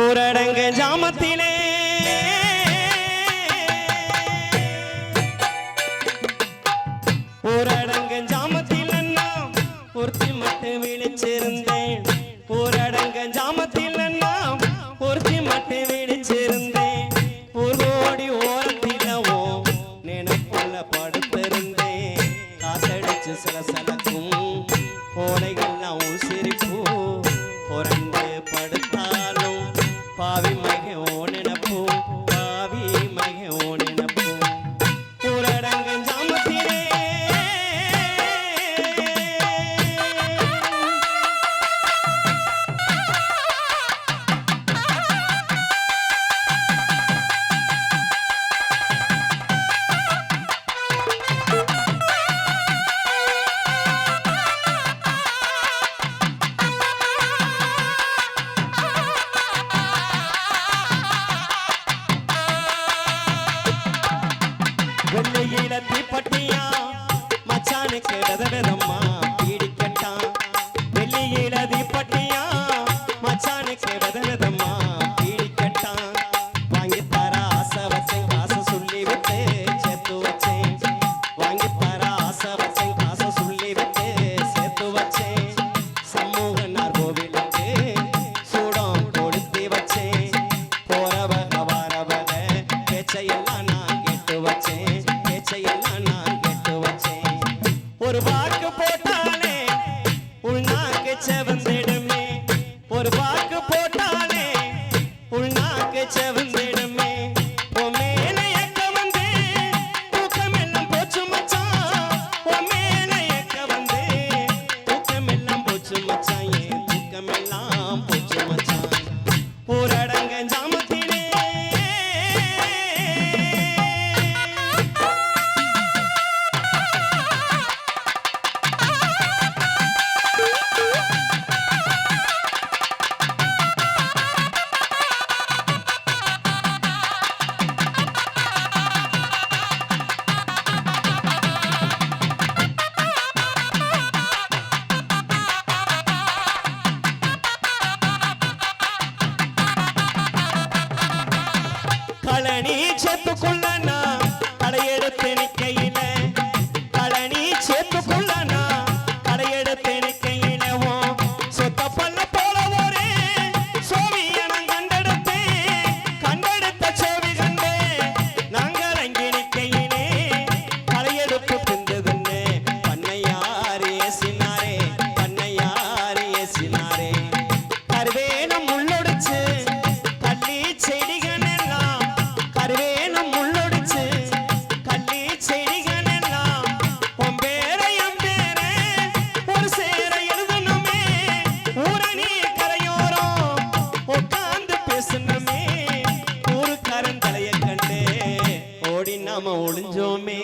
ஊரடங்கு ஜாமத்திலே. ஊரடங்கு ஜாமத்தில் ஒருத்தி மட்டும் விழிச்சிருந்த mix, baby, baby, baby, baby. ஒரு வாக்கு போட்டாலே உள்நாக்கு செவந்திடுமே. ஒரு வாக்கு போட்டாலே உள்நாக்கு செவந்திடுமே. மச்சான். ஏன் தூக்கமெல்லாம் போச்சு மச்சான்? ஊரடங்க ஜாமத்து சின்னமே ஊருக்காரன் தலையை கண்டு ஓடி நாம ஒளிஞ்சோமே.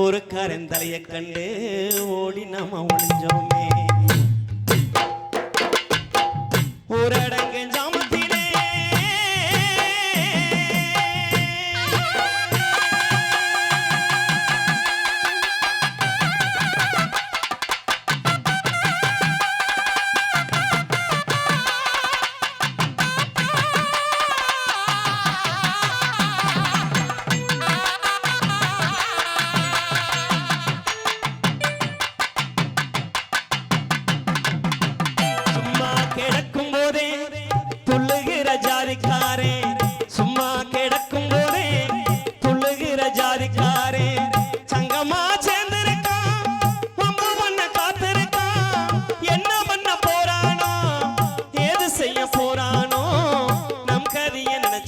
ஊருக்காரன் தலையை கண்டு ஓடி நாம ஒளிஞ்சோமே. ஊரடங்கஞ்ச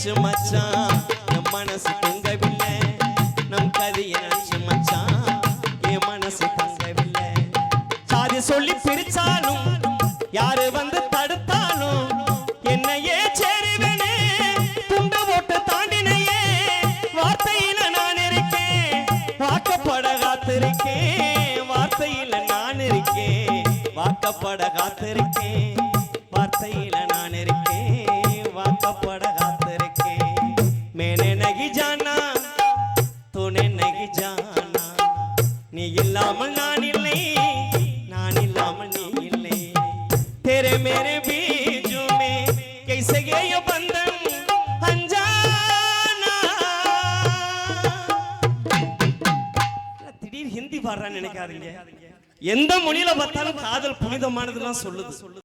நினைச்சு மச்சான் என் மனசு தங்கவில்லை. நம் கதையை நினைச்சு மச்சான் என் மனசு தங்கவில்லை. சாதி சொல்லி பிரிச்சாலும் யாரு வந்து தடுத்தாலும் என்னையே சேருவனே. துண்ட போட்டு தாண்டினையே வார்த்தையில நான் இருக்கேன். வாக்கப்பட காத்திருக்கேன் வார்த்தையில நான் இருக்கேன். வாக்கப்பட காத்திருக்கேன். இல்லாமல் நான் இல்லை. நான் இல்லாமல் நீ இல்லை. तेरे मेरे बीजों में कैसे அஞ்சானா திடீர் ஹிந்தி பாடுறான்னு நினைக்காதீங்க. எந்த மொழியில பார்த்தாலும் காதல் புனிதமானதுலாம் சொல்லுது.